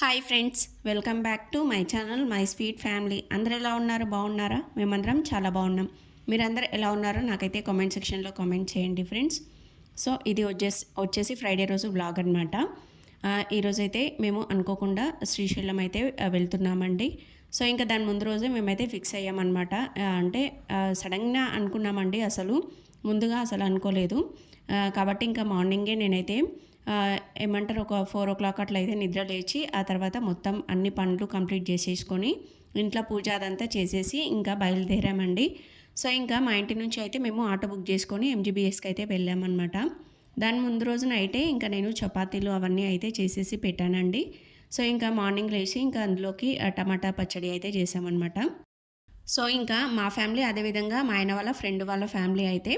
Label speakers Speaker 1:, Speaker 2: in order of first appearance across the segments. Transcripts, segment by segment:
Speaker 1: Hi friends welcome back to my channel my sweet family అందరు ఎలా ఉన్నారు? బాగున్నారా? మేమందరం చాలా బాగున్నాం. మీరందరూ ఎలా ఉన్నారో నాకైతే కామెంట్ సెక్షన్లో కామెంట్ చేయండి ఫ్రెండ్స్ సో ఇది వచ్చేసి వచ్చేసి ఫ్రైడే రోజు బ్లాగ్ అనమాట ఈరోజైతే మేము అనుకోకుండా శ్రీశైలం అయితే వెళ్తున్నామండి. సో ఇంకా దాని ముందు రోజే మేమైతే ఫిక్స్ అయ్యామన్నమాట. అంటే సడన్గా అనుకున్నామండి అసలు. ముందుగా అసలు అనుకోలేదు. కాబట్టి ఇంకా మార్నింగే నేనైతే ఏమంటారు ఒక ఫోర్ ఓ క్లాక్ అట్లా అయితే నిద్ర లేచి ఆ తర్వాత మొత్తం అన్ని పనులు కంప్లీట్ చేసేసుకొని ఇంట్లో పూజ అదంతా చేసేసి ఇంకా బయలుదేరామండి. సో ఇంకా మా ఇంటి నుంచి అయితే మేము ఆటో బుక్ చేసుకొని ఎంజీబీఎస్కి అయితే వెళ్ళామన్నమాట. దాని ముందు రోజున అయితే ఇంకా నేను చపాతీలు అవన్నీ అయితే చేసేసి పెట్టానండి. సో ఇంకా మార్నింగ్ లేచి ఇంకా అందులోకి టమాటా పచ్చడి అయితే చేసామన్నమాట. సో ఇంకా మా ఫ్యామిలీ అదేవిధంగా మా ఆయన వాళ్ళ ఫ్రెండ్ వాళ్ళ ఫ్యామిలీ అయితే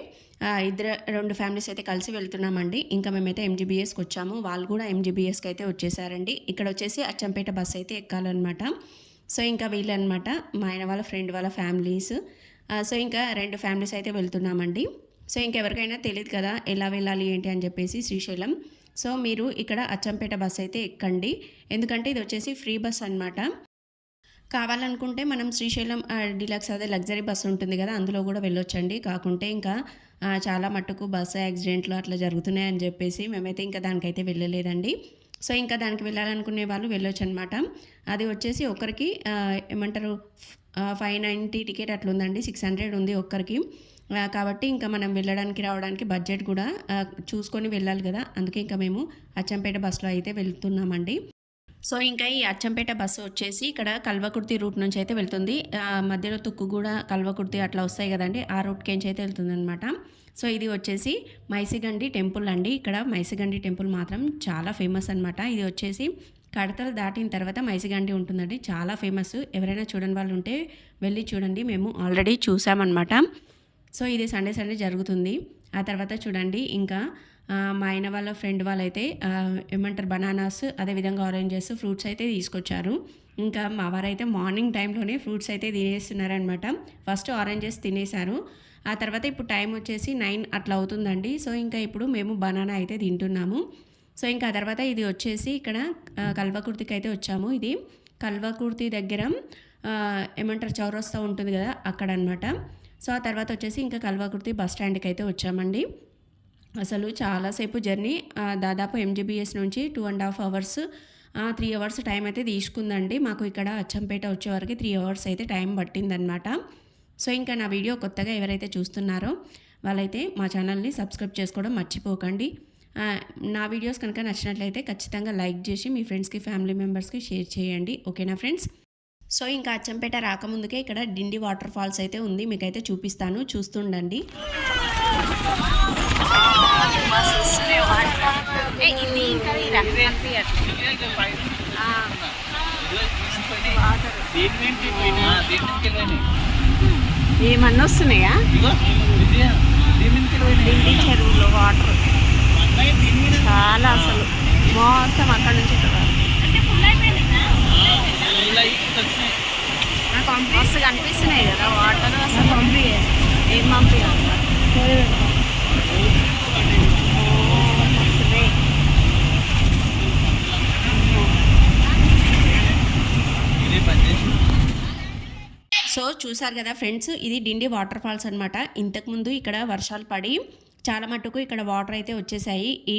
Speaker 1: ఇద్దరు రెండు ఫ్యామిలీస్ అయితే కలిసి వెళ్తున్నామండి. ఇంకా మేమైతే ఎంజీబీఎస్కి వచ్చాము. వాళ్ళు కూడా ఎంజీబీఎస్కి అయితే వచ్చేసారండి. ఇక్కడ వచ్చేసి అచ్చంపేట బస్ అయితే ఎక్కాలన్నమాట. సో ఇంకా వీళ్ళనమాట మా ఆయన వాళ్ళ ఫ్రెండ్ వాళ్ళ ఫ్యామిలీస్. సో ఇంకా రెండు ఫ్యామిలీస్ అయితే వెళ్తున్నామండి. సో ఇంకెవరికైనా తెలియదు కదా ఎలా వెళ్ళాలి ఏంటి అని చెప్పేసి శ్రీశైలం. సో మీరు ఇక్కడ అచ్చంపేట బస్ అయితే ఎక్కండి. ఎందుకంటే ఇది వచ్చేసి ఫ్రీ బస్ అనమాట కావాలనుకుంటే మనం శ్రీశైలం డిలక్స్ అదే లగ్జరీ బస్సు ఉంటుంది కదా అందులో కూడా వెళ్ళొచ్చండి. కాకుంటే ఇంకా చాలా మట్టుకు బస్సు యాక్సిడెంట్లు అట్లా జరుగుతున్నాయని చెప్పేసి మేమైతే ఇంకా దానికైతే వెళ్ళలేదండి. సో ఇంకా దానికి వెళ్ళాలనుకునే వాళ్ళు వెళ్ళొచ్చు అనమాట అది వచ్చేసి ఒకరికి ఏమంటారు ఫైవ్ నైంటీ టికెట్ అట్లా ఉందండి. సిక్స్ హండ్రెడ్ ఉంది ఒక్కరికి. కాబట్టి ఇంకా మనం వెళ్ళడానికి రావడానికి బడ్జెట్ కూడా చూసుకొని వెళ్ళాలి కదా. అందుకే ఇంకా మేము అచ్చంపేట బస్సులో అయితే వెళ్తున్నామండి. సో ఇంకా ఈ అచ్చంపేట బస్సు వచ్చేసి ఇక్కడ కల్వకుర్తి రూట్ నుంచి అయితే వెళ్తుంది. మధ్యలో మధ్యలో తుక్కుగూడ కల్వకుర్తి అట్లా వస్తాయి కదండి ఆ రూట్కి నుంచి అయితే వెళ్తుంది అనమాట సో ఇది వచ్చేసి మైసిగండి టెంపుల్ అండి. ఇక్కడ మైసిగండి టెంపుల్ మాత్రం చాలా ఫేమస్ అనమాట ఇది వచ్చేసి కడతలు దాటిన తర్వాత మైసిగండి ఉంటుందండి. చాలా ఫేమస్. ఎవరైనా చూడని వాళ్ళు ఉంటే వెళ్ళి చూడండి. మేము ఆల్రెడీ చూసామన్నమాట. సో ఇది సండే సండే జరుగుతుంది. ఆ తర్వాత చూడండి ఇంకా మా ఆయన వాళ్ళ ఫ్రెండ్ వాళ్ళైతే ఏమంటారు బనానాస్ అదేవిధంగా ఆరెంజెస్ ఫ్రూట్స్ అయితే తీసుకొచ్చారు. ఇంకా మా వారైతే మార్నింగ్ టైంలోనే ఫ్రూట్స్ అయితే తినేస్తున్నారనమాట ఫస్ట్ ఆరెంజెస్ తినేశారు. ఆ తర్వాత ఇప్పుడు టైం వచ్చేసి నైన్ అట్లా అవుతుందండి. సో ఇంకా ఇప్పుడు మేము బనానా అయితే తింటున్నాము. సో ఇంకా ఆ తర్వాత ఇది వచ్చేసి ఇక్కడ కల్వకుర్తికి అయితే వచ్చాము ఇది. కల్వకుర్తి దగ్గర ఏమంటారు చౌరస్తా ఉంటుంది కదా అక్కడ అనమాట సో ఆ తర్వాత వచ్చేసి ఇంకా కల్వకుర్తి బస్ స్టాండ్కి అయితే వచ్చామండి. అసలు చాలాసేపు జర్నీ దాదాపు ఎంజీబీఎస్ నుంచి two and half hours three hours time అయితే తీసుకుందండి. మాకు ఇక్కడ అచ్చంపేట వచ్చే వరకు త్రీ అవర్స్ అయితే టైం పట్టిందనమాట సో ఇంకా నా వీడియో కొత్తగా ఎవరైతే చూస్తున్నారో వాళ్ళైతే మా ఛానల్ని సబ్స్క్రైబ్ చేసుకోవడం మర్చిపోకండి. నా వీడియోస్ కనుక నచ్చినట్లయితే ఖచ్చితంగా లైక్ చేసి మీ ఫ్రెండ్స్కి ఫ్యామిలీ మెంబర్స్కి షేర్ చేయండి. ఓకేనా ఫ్రెండ్స్ సో ఇంకా అచ్చంపేట రాకముందుకే ఇక్కడ డిండి వాటర్ ఫాల్స్ అయితే ఉంది. మీకైతే చూపిస్తాను. చూస్తుండండి. ఏమన్నా వస్తున్నాయా? డిండి చెరువులో వాటర్ చాలా అసలు. మొత్తం అక్కడ నుంచి మస్తు కనిపిస్తున్నాయి కదా వాటర్ అసలు పంపించాలి ఏం పంపించాలి సో చూసారు కదా ఫ్రెండ్స్ ఇది డిండి వాటర్ ఫాల్స్ అనమాట ఇంతకుముందు ఇక్కడ వర్షాలు పడి చాలా మట్టుకు ఇక్కడ వాటర్ అయితే వచ్చేసాయి. ఈ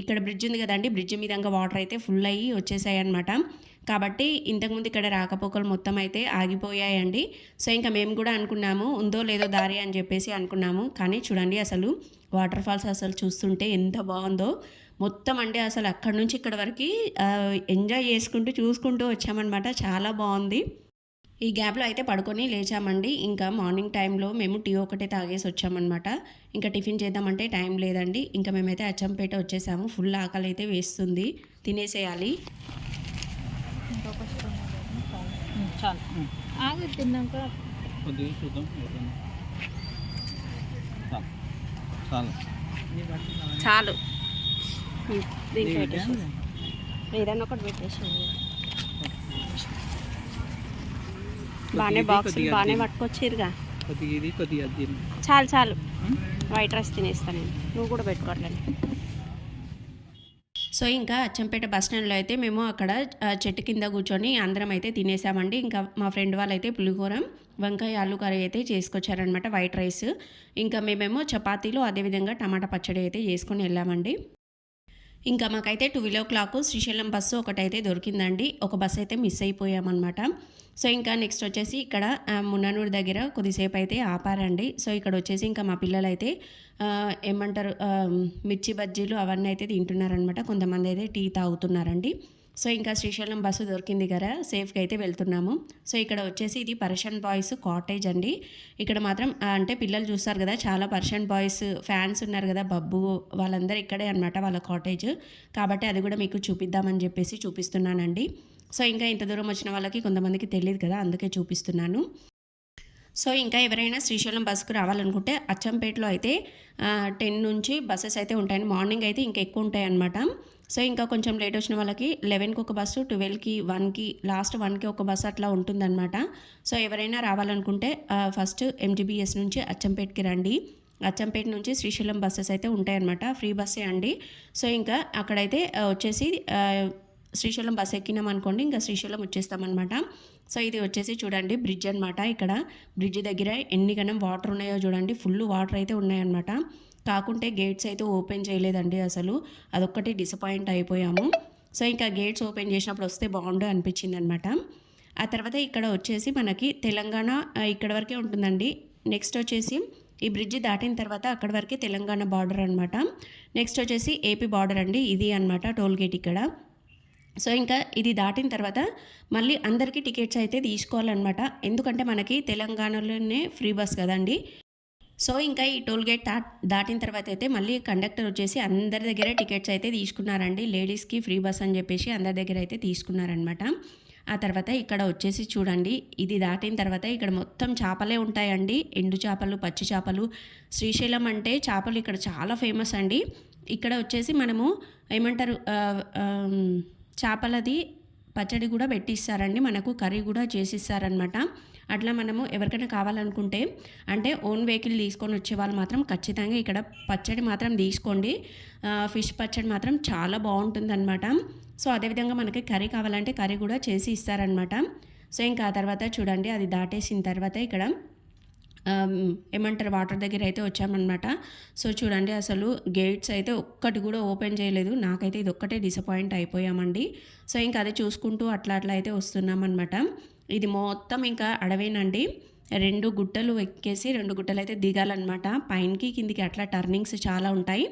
Speaker 1: ఇక్కడ బ్రిడ్జ్ ఉంది కదండి బ్రిడ్జ్ మీదంగా వాటర్ అయితే ఫుల్ అయ్యి వచ్చేసాయి అనమాట కాబట్టి ఇంతకుముందు ఇక్కడ రాకపోకలు మొత్తం అయితే ఆగిపోయాయండి. సో ఇంకా మేము కూడా అనుకున్నాము ఉందో లేదో దారి అని చెప్పేసి అనుకున్నాము. కానీ చూడండి అసలు వాటర్ ఫాల్స్ అసలు చూస్తుంటే ఎంత బాగుందో. మొత్తం అంటే అసలు అక్కడ నుంచి ఇక్కడ వరకు ఎంజాయ్ చేసుకుంటూ చూసుకుంటూ వచ్చామన్నమాట. చాలా బాగుంది. ఈ గ్యాప్లో అయితే పడుకొని లేచామండి. ఇంకా మార్నింగ్ టైంలో మేము టీ ఒకటే తాగేసి వచ్చామన్నమాట. ఇంకా టిఫిన్ చేద్దామంటే టైం లేదండి. ఇంకా మేమైతే అచ్చంపేట వచ్చేసాము. ఫుల్ ఆకలి అయితే వేస్తుంది. తినేసేయాలి.
Speaker 2: చాలు ఆగు తిన్నాక
Speaker 3: కొద్దిగా చూద్దాం ఎవరైనా. చాలు. చాలు
Speaker 1: చాలు దీంట్లో పెట్టేసి ఏదైనా ఒకటి పెట్టేసి బాగానే
Speaker 3: కొద్దిగా
Speaker 1: బాగానే. పట్టుకొచ్చిరుగా
Speaker 3: కొద్దిగా ఇది.
Speaker 1: చాలు చాలు. వైట్ రైస్ తినేస్తాను నేను. నువ్వు కూడా పెట్టుకోవట్లేదు సో ఇంకా అచ్చంపేట బస్ స్టాండ్లో అయితే మేము అక్కడ చెట్టు కింద కూర్చొని అందరం అయితే తినేసామండి. ఇంకా మా ఫ్రెండ్ వాళ్ళు అయితే పులిహోర వంకాయ ఆలు కర్రీ అయితే చేసుకొచ్చారనమాట వైట్ రైస్. ఇంకా మేమేమో చపాతీలు అదేవిధంగా టమాటా పచ్చడి అయితే చేసుకొని వెళ్ళామండి. ఇంకా మాకైతే twelve o'clock Srisailam bus ఒకటైతే దొరికిందండి. ఒక బస్సు అయితే మిస్ అయిపోయామన్నమాట. సో ఇంకా నెక్స్ట్ వచ్చేసి ఇక్కడ మున్ననూరు దగ్గర కొద్దిసేపు అయితే ఆపారండి. సో ఇక్కడ వచ్చేసి ఇంకా మా పిల్లలు అయితే ఏమంటారు మిర్చి బజ్జీలు అవన్నీ అయితే తింటున్నారనమాట కొంతమంది అయితే టీ తాగుతున్నారండి. సో ఇంకా శ్రీశైలం బస్సు దొరికింది కదా సేఫ్గా అయితే వెళ్తున్నాము. సో ఇక్కడ వచ్చేసి ఇది పర్షియన్ బాయ్స్ కాటేజ్ అండి. ఇక్కడ మాత్రం అంటే పిల్లలు చూస్తారు కదా చాలా పర్షియన్ బాయ్స్ ఫ్యాన్స్ ఉన్నారు కదా బబ్బు వాళ్ళందరూ ఇక్కడే అనమాట వాళ్ళ కాటేజ్. కాబట్టి అది కూడా మీకు చూపిద్దామని చెప్పేసి చూపిస్తున్నానండి. సో ఇంకా ఇంత దూరం వచ్చిన వాళ్ళకి కొంతమందికి తెలియదు కదా అందుకే చూపిస్తున్నాను. సో ఇంకా ఎవరైనా శ్రీశైలం బస్సుకు రావాలనుకుంటే అచ్చంపేటలో అయితే టెన్ నుంచి బస్సెస్ అయితే ఉంటాయండి. మార్నింగ్ అయితే ఇంకా ఎక్కువ ఉంటాయి అన్నమాట సో ఇంకా కొంచెం లేట్ వచ్చిన వాళ్ళకి లెవెన్కి ఒక బస్సు ట్వెల్వ్కి వన్కి లాస్ట్ వన్కి ఒక బస్సు అట్లా ఉంటుందన్నమాట. సో ఎవరైనా రావాలనుకుంటే ఫస్ట్ ఎంజీబీఎస్ నుంచి అచ్చంపేటకి రండి. అచ్చంపేట నుంచి శ్రీశైలం బస్సెస్ అయితే ఉంటాయన్నమాట. ఫ్రీ బస్సే అండి. సో ఇంకా అక్కడైతే వచ్చేసి శ్రీశైలం బస్ ఎక్కినాం అనుకోండి ఇంకా శ్రీశైలం వచ్చేస్తామన్నమాట. సో ఇది వచ్చేసి చూడండి బ్రిడ్జ్ అనమాట ఇక్కడ బ్రిడ్జ్ దగ్గర ఎన్ని గణం వాటర్ ఉన్నాయో చూడండి. ఫుల్ వాటర్ అయితే ఉన్నాయన్నమాట. కాకుంటే గేట్స్ అయితే ఓపెన్ చేయలేదండి అసలు. అదొక్కటి డిసప్పాయింట్ అయిపోయాము. సో ఇంకా గేట్స్ ఓపెన్ చేసినప్పుడు వస్తే బాగుండు అనిపించింది అనమాట ఆ తర్వాత ఇక్కడ వచ్చేసి మనకి తెలంగాణ ఇక్కడ వరకే ఉంటుందండి. నెక్స్ట్ వచ్చేసి ఈ బ్రిడ్జ్ దాటిన తర్వాత అక్కడ వరకే తెలంగాణ బార్డర్ అనమాట నెక్స్ట్ వచ్చేసి ఏపీ బార్డర్ అండి. ఇది అనమాట టోల్ గేట్ ఇక్కడ. సో ఇంకా ఇది దాటిన తర్వాత మళ్ళీ అందరికీ టికెట్స్ అయితే తీసుకోవాలన్నమాట. ఎందుకంటే మనకి తెలంగాణలోనే ఫ్రీ బస్ కదండి. సో ఇంకా ఈ టోల్ గేట్ దా దాటిన తర్వాత అయితే మళ్ళీ కండక్టర్ వచ్చేసి అందరి దగ్గర టికెట్స్ అయితే తీసుకున్నారండి. లేడీస్కి ఫ్రీ బస్ అని చెప్పేసి అందరి దగ్గర అయితే తీసుకున్నారనమాట ఆ తర్వాత ఇక్కడ వచ్చేసి చూడండి. ఇది దాటిన తర్వాత ఇక్కడ మొత్తం చేపలే ఉంటాయండి. ఎండు చేపలు పచ్చి చేపలు. శ్రీశైలం అంటే చేపలు ఇక్కడ చాలా ఫేమస్ అండి. ఇక్కడ వచ్చేసి మనము ఏమంటారు చేపలది పచ్చడి కూడా పెట్టిస్తారండి. మనకు కర్రీ కూడా చేసిస్తారనమాట అట్లా మనము ఎవరికైనా కావాలనుకుంటే అంటే ఓన్ వెహికల్ తీసుకొని వచ్చే వాళ్ళు మాత్రం ఖచ్చితంగా ఇక్కడ పచ్చడి మాత్రం తీసుకోండి. ఫిష్ పచ్చడి మాత్రం చాలా బాగుంటుందన్నమాట. సో అదేవిధంగా మనకి కర్రీ కావాలంటే కర్రీ కూడా చేసి ఇస్తారనమాట సో ఇంకా ఆ తర్వాత చూడండి అది దాటేసిన తర్వాత ఇక్కడ ఏమంటారు వాటర్ దగ్గర అయితే వచ్చామన్నమాట. సో చూడండి అసలు గేట్స్ అయితే ఒక్కటి కూడా ఓపెన్ చేయలేదు. నాకైతే ఇది ఒక్కటే డిసప్పాయింట్ అయిపోయామండి. సో ఇంకా అది చూసుకుంటూ అట్లా అట్లా అయితే వస్తున్నామన్నమాట. ఇది మొత్తం ఇంకా అడవేనండి. రెండు గుట్టలు ఎక్కేసి రెండు గుట్టలు అయితే దిగాలన్నమాట. పైనకి కిందికి అట్లా టర్నింగ్స్ చాలా ఉంటాయి.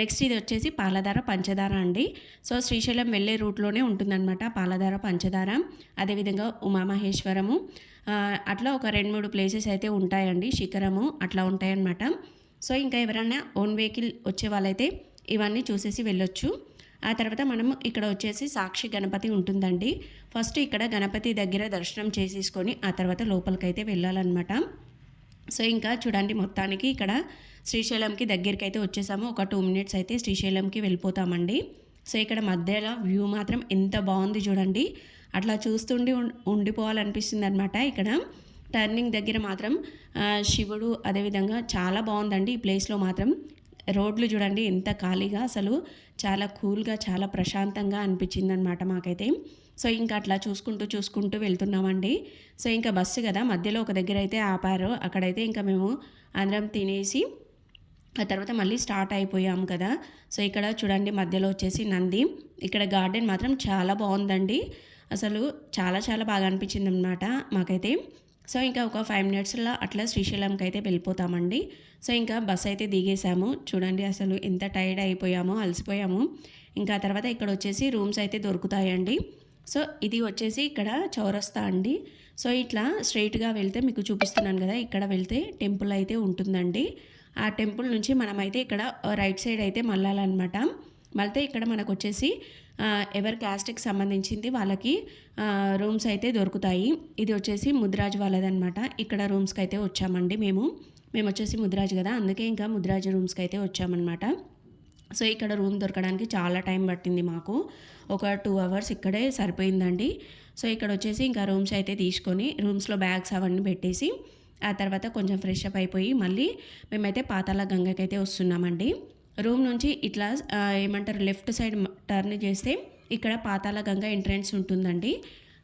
Speaker 1: నెక్స్ట్ ఇది వచ్చేసి పాలధార పంచదార అండి. సో శ్రీశైలం వెళ్ళే రూట్లోనే ఉంటుందన్నమాట పాలధార పంచదార అదేవిధంగా ఉమామహేశ్వరము. అట్లా ఒక రెండు మూడు ప్లేసెస్ అయితే ఉంటాయండి శిఖరము అట్లా ఉంటాయన్నమాట. సో ఇంకా ఎవరైనా ఓన్ వెహికల్ వచ్చే వాళ్ళైతే ఇవన్నీ చూసేసి వెళ్ళొచ్చు. ఆ తర్వాత మనం ఇక్కడ వచ్చేసి సాక్షి గణపతి ఉంటుందండి. ఫస్ట్ ఇక్కడ గణపతి దగ్గర దర్శనం చేసేసుకొని ఆ తర్వాత లోపలికైతే వెళ్ళాలన్నమాట. సో ఇంకా చూడండి మొత్తానికి ఇక్కడ శ్రీశైలంకి దగ్గరికి అయితే వచ్చేసాము. ఒక టూ మినిట్స్ అయితే శ్రీశైలంకి వెళ్ళిపోతామండి. సో ఇక్కడ మధ్యలో వ్యూ మాత్రం ఎంత బాగుంది చూడండి. అట్లా చూస్తుండి ఉం- ఉండిపోవాలనిపిస్తుంది అనమాట ఇక్కడ టర్నింగ్ దగ్గర మాత్రం శివుడు అదేవిధంగా చాలా బాగుందండి ఈ ప్లేస్లో మాత్రం. రోడ్లు చూడండి ఎంత ఖాళీగా అసలు చాలా కూల్గా చాలా ప్రశాంతంగా అనిపించింది అనమాట మాకైతే. సో ఇంకా అట్లా చూసుకుంటూ చూసుకుంటూ వెళ్తున్నామండి. సో ఇంకా బస్సు కదా మధ్యలో ఒక దగ్గర అయితే ఆపారు. అక్కడైతే ఇంకా మేము అందరం తినేసి ఆ తర్వాత మళ్ళీ స్టార్ట్ అయిపోయాం కదా. సో ఇక్కడ చూడండి మధ్యలో వచ్చేసి నంది. ఇక్కడ గార్డెన్ మాత్రం చాలా బాగుందండి. అసలు చాలా చాలా బాగా అనిపించింది అనమాట మాకైతే. సో ఇంకా ఒక ఫైవ్ మినిట్స్లో అట్లా శ్రీశైలంకి అయితే వెళ్ళిపోతామండి. సో ఇంకా బస్ అయితే దిగేసాము. చూడండి అసలు ఎంత టైర్డ్ అయిపోయామో అలసిపోయాము. ఇంకా తర్వాత ఇక్కడ వచ్చేసి రూమ్స్ అయితే దొరుకుతాయండి. సో ఇది వచ్చేసి ఇక్కడ చౌరస్తా అండి. సో ఇట్లా స్ట్రైట్గా వెళ్తే మీకు చూపిస్తున్నాను కదా ఇక్కడ వెళ్తే టెంపుల్ అయితే ఉంటుందండి. ఆ టెంపుల్ నుంచి మనమైతే ఇక్కడ రైట్ సైడ్ అయితే మళ్ళాలన్నమాట. మళ్ళీ ఇక్కడ మనకు వచ్చేసి ఎవరి క్యాస్ట్కి సంబంధించింది వాళ్ళకి రూమ్స్ అయితే దొరుకుతాయి. ఇది వచ్చేసి ముద్రాజ్ వాళ్ళదనమాట ఇక్కడ రూమ్స్కి అయితే వచ్చామండి మేము. మేము వచ్చేసి ముద్రాజ్ కదా అందుకే ఇంకా ముద్రాజ్ రూమ్స్కి అయితే వచ్చామన్నమాట. సో ఇక్కడ రూమ్ దొరకడానికి చాలా టైం పట్టింది మాకు. ఒక టూ అవర్స్ ఇక్కడే సరిపోయిందండి. సో ఇక్కడ వచ్చేసి ఇంకా రూమ్స్ అయితే తీసుకొని రూమ్స్లో బ్యాగ్స్ అవన్నీ పెట్టేసి ఆ తర్వాత కొంచెం ఫ్రెష్ అప్ అయిపోయి మళ్ళీ మేమైతే పాతాల గంగకైతే వస్తున్నామండి. రూమ్ నుంచి ఇట్లా ఏమంటారు లెఫ్ట్ సైడ్ టర్న్ చేస్తే ఇక్కడ పాతాల గంగ ఎంట్రన్స్ ఉంటుందండి.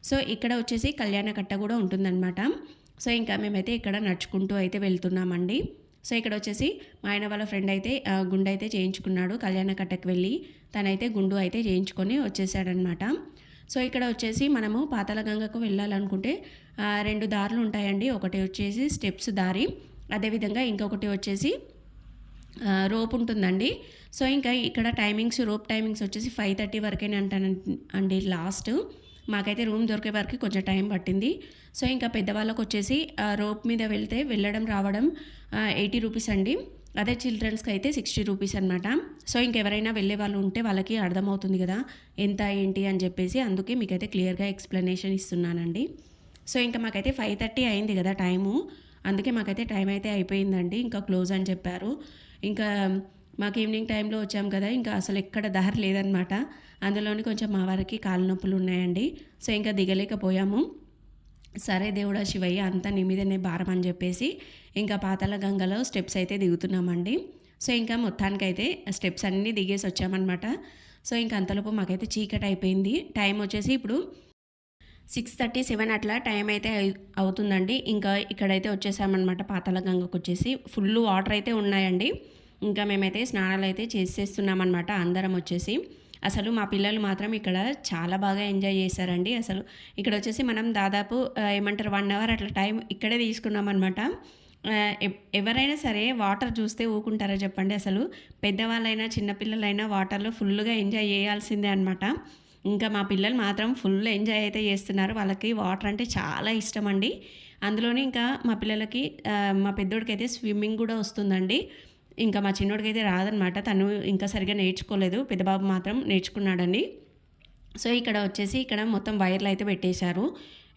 Speaker 1: సో ఇక్కడ వచ్చేసి కళ్యాణ కట్ట కూడా ఉంటుందన్నమాట. సో ఇంకా మేమైతే ఇక్కడ నడుచుకుంటూ అయితే వెళ్తున్నామండి. సో ఇక్కడ వచ్చేసి మా ఆయన వాళ్ళ ఫ్రెండ్ అయితే గుండు అయితే చేయించుకున్నాడు. కళ్యాణ కట్టకు వెళ్ళి తనైతే గుండు అయితే చేయించుకొని వచ్చేసాడనమాట సో ఇక్కడ వచ్చేసి మనము పాతాళగంగకు వెళ్ళాలనుకుంటే రెండు దారులు ఉంటాయండి. ఒకటి వచ్చేసి స్టెప్స్ దారి అదేవిధంగా ఇంకొకటి వచ్చేసి రోప్ ఉంటుందండి. సో ఇంకా ఇక్కడ టైమింగ్స్ రోప్ టైమింగ్స్ వచ్చేసి ఫైవ్ థర్టీ వరకే అంటాను అండి లాస్ట్. మాకైతే రూమ్ దొరికే వరకు కొంచెం టైం పట్టింది. సో ఇంకా పెద్దవాళ్ళకు వచ్చేసి రోప్ మీద వెళ్తే వెళ్ళడం రావడం ఎయిటీ రూపీస్ అండి. అదే చిల్డ్రన్స్కి అయితే సిక్స్టీ రూపీస్ అనమాట సో ఇంకెవరైనా వెళ్ళే వాళ్ళు ఉంటే వాళ్ళకి అర్థమవుతుంది కదా ఎంత ఏంటి అని చెప్పేసి అందుకే మీకైతే క్లియర్గా ఎక్స్ప్లెనేషన్ ఇస్తున్నానండి. సో ఇంకా మాకైతే ఫైవ్ థర్టీ అయింది కదా టైము. అందుకే మాకైతే టైం అయితే అయిపోయిందండి. ఇంకా క్లోజ్ అని చెప్పారు. ఇంకా మాకు ఈవినింగ్ టైంలో వచ్చాం కదా ఇంకా అసలు ఎక్కడ దారి లేదనమాట అందులోని కొంచెం మా వారికి కాలు నొప్పులు ఉన్నాయండి. సో ఇంకా దిగలేకపోయాము. సరే దేవుడా శివయ్య అంతా నీ మీదనే భారం అని చెప్పేసి ఇంకా పాతాల గంగలో స్టెప్స్ అయితే దిగుతున్నామండి. సో ఇంకా మొత్తానికైతే స్టెప్స్ అన్నీ దిగేసి వచ్చామన్నమాట. సో ఇంకా అంతలోపు మాకైతే చీకటి అయిపోయింది. టైం వచ్చేసి ఇప్పుడు సిక్స్ థర్టీ సెవెన్ అట్లా టైం అయితే అవుతుందండి. ఇంకా ఇక్కడైతే వచ్చేసామన్నమాట పాతాల గంగకు వచ్చేసి. ఫుల్ వాటర్ అయితే ఉన్నాయండి. ఇంకా మేమైతే స్నానాలు అయితే చేసేస్తున్నామన్నమాట అందరం వచ్చేసి. అసలు మా పిల్లలు మాత్రం ఇక్కడ చాలా బాగా ఎంజాయ్ చేశారండి. అసలు ఇక్కడ వచ్చేసి మనం దాదాపు ఏమంటారు వన్ అవర్ అట్లా టైం ఇక్కడే తీసుకున్నామన్నమాట. అనమాట ఎవరైనా సరే వాటర్ చూస్తే ఊకుంటారా చెప్పండి. అసలు పెద్దవాళ్ళైనా చిన్నపిల్లలైనా వాటర్లో ఫుల్గా ఎంజాయ్ చేయాల్సిందే అనమాట ఇంకా మా పిల్లలు మాత్రం ఫుల్ ఎంజాయ్ అయితే చేస్తున్నారు. వాళ్ళకి వాటర్ అంటే చాలా ఇష్టం అండి అందులోనే ఇంకా మా పిల్లలకి మా పెద్దోడికి అయితే స్విమ్మింగ్ కూడా వస్తుందండి. ఇంకా మా చిన్నోడికి అయితే రాదనమాట. తను ఇంకా సరిగా నేర్చుకోలేదు. పెద్దబాబు మాత్రం నేర్చుకున్నాడండి సో ఇక్కడ వచ్చేసి ఇక్కడ మొత్తం వైర్లు అయితే పెట్టేశారు.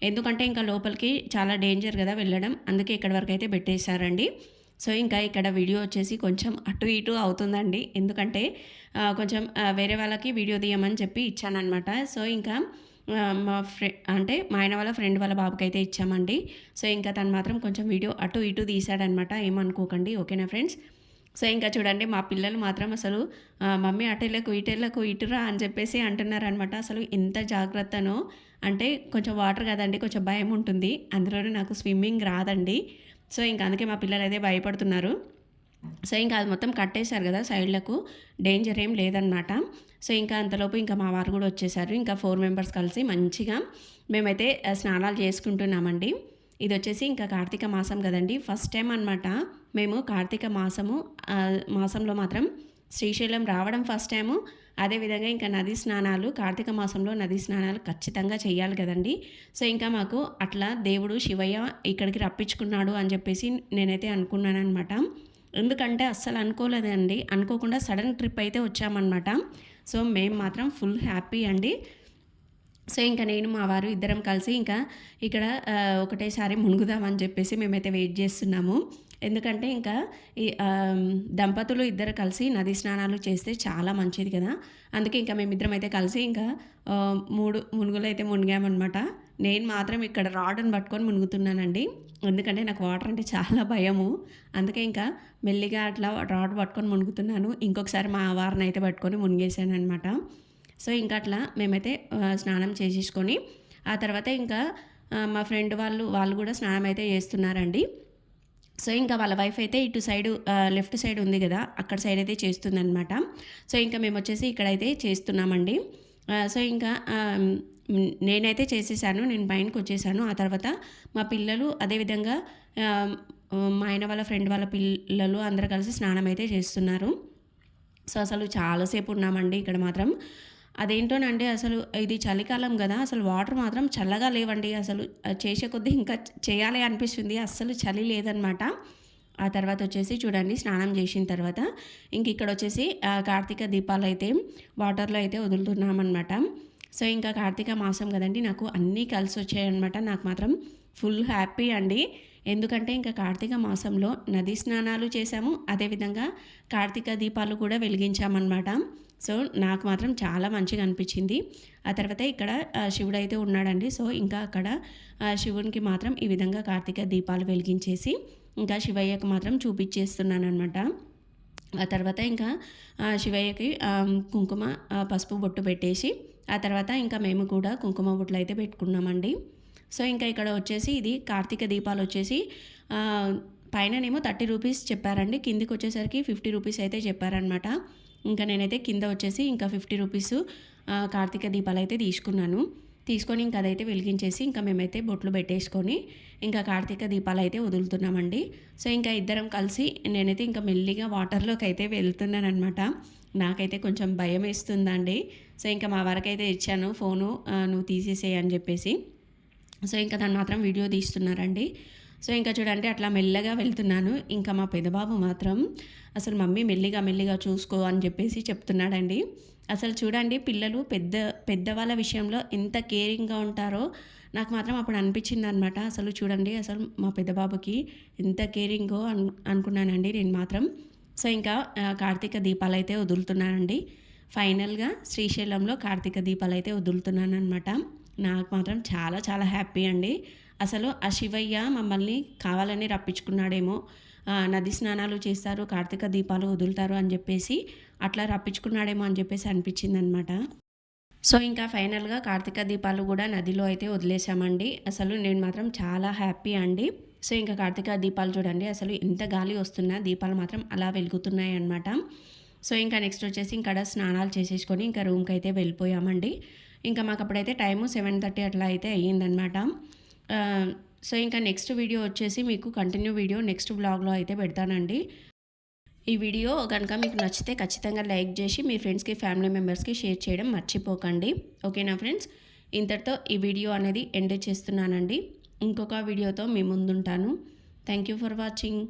Speaker 1: ఎందుకంటే ఇంకా లోపలికి చాలా డేంజర్ కదా వెళ్ళడం. అందుకే ఇక్కడ వరకు అయితే పెట్టేశారండి. సో ఇంకా ఇక్కడ వీడియో వచ్చేసి కొంచెం అటు ఇటు అవుతుందండి. ఎందుకంటే కొంచెం వేరే వాళ్ళకి వీడియో తీయమని చెప్పి ఇచ్చానమాట సో ఇంకా మా ఫ్రెండ్ అంటే మా ఆయన వాళ్ళ ఫ్రెండ్ వాళ్ళ బాబుకి అయితే ఇచ్చామండి. సో ఇంకా తను మాత్రం కొంచెం వీడియో అటు ఇటు తీశాడనమాట. ఏమనుకోకండి. ఓకేనా ఫ్రెండ్స్? సో ఇంకా చూడండి మా పిల్లలు మాత్రం అసలు మమ్మీ అటెళ్ళకు ఇటెళ్ళకు ఇటురా అని చెప్పేసి అంటున్నారనమాట అసలు ఎంత జాగ్రత్తనో అంటే కొంచెం వాటర్ కదండి కొంచెం భయం ఉంటుంది. అందులోనే నాకు స్విమ్మింగ్ రాదండి. సో ఇంకా అందుకే మా పిల్లలు అయితే భయపడుతున్నారు. సో ఇంకా అది మొత్తం కట్టేశారు కదా సైడ్లకు. డేంజర్ ఏం లేదనమాట సో ఇంకా అంతలోపు ఇంకా మా వారు కూడా వచ్చేసారు. ఇంకా ఫోర్ మెంబర్స్ కలిసి మంచిగా మేమైతే స్నానాలు చేసుకుంటున్నామండి. ఇది వచ్చేసి ఇంకా కార్తీక మాసం కదండి. ఫస్ట్ టైం అనమాట మేము కార్తీక మాసము మాసంలో మాత్రం శ్రీశైలం రావడం ఫస్ట్ టైము అదేవిధంగా ఇంకా నది స్నానాలు కార్తీక మాసంలో నది స్నానాలు ఖచ్చితంగా చేయాలి కదండి. సో ఇంకా మాకు అట్లా దేవుడు శివయ్య ఇక్కడికి రప్పించుకున్నాడు అని చెప్పేసి నేనైతే అనుకున్నాను అనమాట ఎందుకంటే అస్సలు అనుకోలేదండి. అనుకోకుండా సడన్ ట్రిప్ అయితే వచ్చామన్నమాట. సో మేము మాత్రం ఫుల్ హ్యాపీ అండి. సో ఇంకా నేను మా వారు ఇద్దరం కలిసి ఇంకా ఇక్కడ ఒకటేసారి మునుగుదామని చెప్పేసి మేమైతే వెయిట్ చేస్తున్నాము. ఎందుకంటే ఇంకా ఈ దంపతులు ఇద్దరు కలిసి నది స్నానాలు చేస్తే చాలా మంచిది కదా. అందుకే ఇంకా మేమిద్దరం అయితే కలిసి ఇంకా మూడు మునుగులు అయితే మునిగామన్నమాట. నేను మాత్రం ఇక్కడ రాడ్ని పట్టుకొని మునుగుతున్నానండి. ఎందుకంటే నాకు వాటర్ అంటే చాలా భయము. అందుకే ఇంకా మెల్లిగా అట్లా రాడ్ పట్టుకొని మునుగుతున్నాను. ఇంకొకసారి మా వారిని అయితే పట్టుకొని మునిగేసాను అనమాట సో ఇంకా అట్లా మేమైతే స్నానం చేసేసుకొని ఆ తర్వాత ఇంకా మా ఫ్రెండ్ వాళ్ళు వాళ్ళు కూడా స్నానం అయితే చేస్తున్నారండి. సో ఇంకా వాళ్ళ వైఫ్ అయితే ఇటు సైడ్ లెఫ్ట్ సైడ్ ఉంది కదా అక్కడ సైడ్ అయితే చేస్తుందనమాట సో ఇంకా మేము వచ్చేసి ఇక్కడైతే చేస్తున్నామండి. సో ఇంకా నేనైతే చేసేసాను నేను పైనకి వచ్చేసాను. ఆ తర్వాత మా పిల్లలు అదేవిధంగా మా ఆయన వాళ్ళ ఫ్రెండ్ వాళ్ళ పిల్లలు అందరు కలిసి స్నానం అయితే చేస్తున్నారు. సో అసలు చాలాసేపు ఉన్నామండి ఇక్కడ మాత్రం. అదేంటోనండి అసలు ఇది చలికాలం కదా అసలు వాటర్ మాత్రం చల్లగా లేవండి. అసలు చేసే కొద్దీ ఇంకా చేయాలి అనిపిస్తుంది. అస్సలు చలి లేదనమాట. ఆ తర్వాత వచ్చేసి చూడండి స్నానం చేసిన తర్వాత ఇంక ఇక్కడ వచ్చేసి కార్తీక దీపాలు అయితే వాటర్లో అయితే వదులుతున్నామన్నమాట. సో ఇంకా కార్తీక మాసం కదండి నాకు అన్నీ కలిసి వచ్చాయన్నమాట నాకు మాత్రం ఫుల్ హ్యాపీ అండి. ఎందుకంటే ఇంకా కార్తీక మాసంలో నది స్నానాలు చేశాము. అదేవిధంగా కార్తీక దీపాలు కూడా వెలిగించామన్నమాట. సో నాకు మాత్రం చాలా మంచిగా అనిపించింది. ఆ తర్వాత ఇక్కడ శివుడు అయితే ఉన్నాడండి. సో ఇంకా అక్కడ శివునికి మాత్రం ఈ విధంగా కార్తీక దీపాలు వెలిగించేసి ఇంకా శివయ్యకు మాత్రం చూపించేస్తున్నాను అనమాట ఆ తర్వాత ఇంకా శివయ్యకి కుంకుమ పసుపు బొట్టు పెట్టేసి ఆ తర్వాత ఇంకా మేము కూడా కుంకుమ బొట్లు అయితే పెట్టుకున్నామండి. సో ఇంకా ఇక్కడ వచ్చేసి ఇది కార్తీక దీపాలు వచ్చేసి పైననేమో థర్టీ రూపీస్ చెప్పారండి. కిందికి వచ్చేసరికి ఫిఫ్టీ రూపీస్ అయితే చెప్పారనమాట ఇంకా నేనైతే కింద వచ్చేసి ఇంకా ఫిఫ్టీ రూపీస్ కార్తీక దీపాలు అయితే తీసుకున్నాను. తీసుకొని ఇంకా అదైతే వెలిగించేసి ఇంకా మేమైతే బొట్లు పెట్టేసుకొని ఇంకా కార్తీక దీపాలు అయితే వదులుతున్నామండి. సో ఇంకా ఇద్దరం కలిసి నేనైతే ఇంకా మెల్లిగా వాటర్లోకి అయితే వెళ్తున్నాను అనమాట నాకైతే కొంచెం భయం వేస్తుందండి. సో ఇంకా మా వరకైతే ఇచ్చాను ఫోను నువ్వు తీసేసేయని అని చెప్పేసి. సో ఇంకా దాన్ని మాత్రం వీడియో తీస్తున్నారండి. సో ఇంకా చూడండి అట్లా మెల్లగా వెళ్తున్నాను. ఇంకా మా పెదబాబు మాత్రం అసలు మమ్మీ మెల్లిగా మెల్లిగా చూసుకో అని చెప్పేసి చెప్తున్నాడండి. అసలు చూడండి పిల్లలు పెద్ద పెద్దవాళ్ళ విషయంలో ఎంత కేరింగ్గా ఉంటారో నాకు మాత్రం అప్పుడు అనిపించింది అనమాట అసలు చూడండి అసలు మా పెద్దబాబుకి ఎంత కేరింగో అను అనుకున్నానండి నేను మాత్రం. సో ఇంకా కార్తీక దీపాలు అయితే వదులుతున్నానండి. ఫైనల్గా శ్రీశైలంలో కార్తీక దీపాలు అయితే వదులుతున్నాను అనమాట నాకు మాత్రం చాలా చాలా హ్యాపీ అండి. అసలు ఆ శివయ్య మమ్మల్ని కావాలని రప్పించుకున్నాడేమో. నది స్నానాలు చేస్తారు కార్తీక దీపాలు వదులుతారు అని చెప్పేసి అట్లా రప్పించుకున్నాడేమో అని చెప్పేసి అనిపించింది అనమాట సో ఇంకా ఫైనల్గా కార్తీక దీపాలు కూడా నదిలో అయితే వదిలేసామండి. అసలు నేను మాత్రం చాలా హ్యాపీ అండి. సో ఇంకా కార్తీక దీపాలు చూడండి అసలు ఎంత గాలి వస్తున్నా దీపాలు మాత్రం అలా వెలుగుతున్నాయి అనమాట సో ఇంకా నెక్స్ట్ వచ్చేసి ఇంకా స్నానాలు చేసేసుకొని ఇంకా రూమ్కి అయితే వెళ్ళిపోయామండి. ఇంకా మాకు అప్పుడైతే టైము సెవెన్ థర్టీ అట్లా అయితే అయ్యిందనమాట సో ఇంకా నెక్స్ట్ వీడియో వచ్చేసి మీకు కంటిన్యూ వీడియో నెక్స్ట్ బ్లాగ్లో అయితే పెడతానండి. ఈ వీడియో కనుక మీకు నచ్చితే ఖచ్చితంగా లైక్ చేసి మీ ఫ్రెండ్స్కి ఫ్యామిలీ మెంబర్స్కి షేర్ చేయడం మర్చిపోకండి. ఓకేనా ఫ్రెండ్స్? ఇంతటితో ఈ వీడియో అనేది ఎండ్ చేస్తున్నానండి. ఇంకొక వీడియోతో మీ ముందుంటాను. Thank you for watching.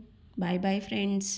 Speaker 1: Bye bye friends.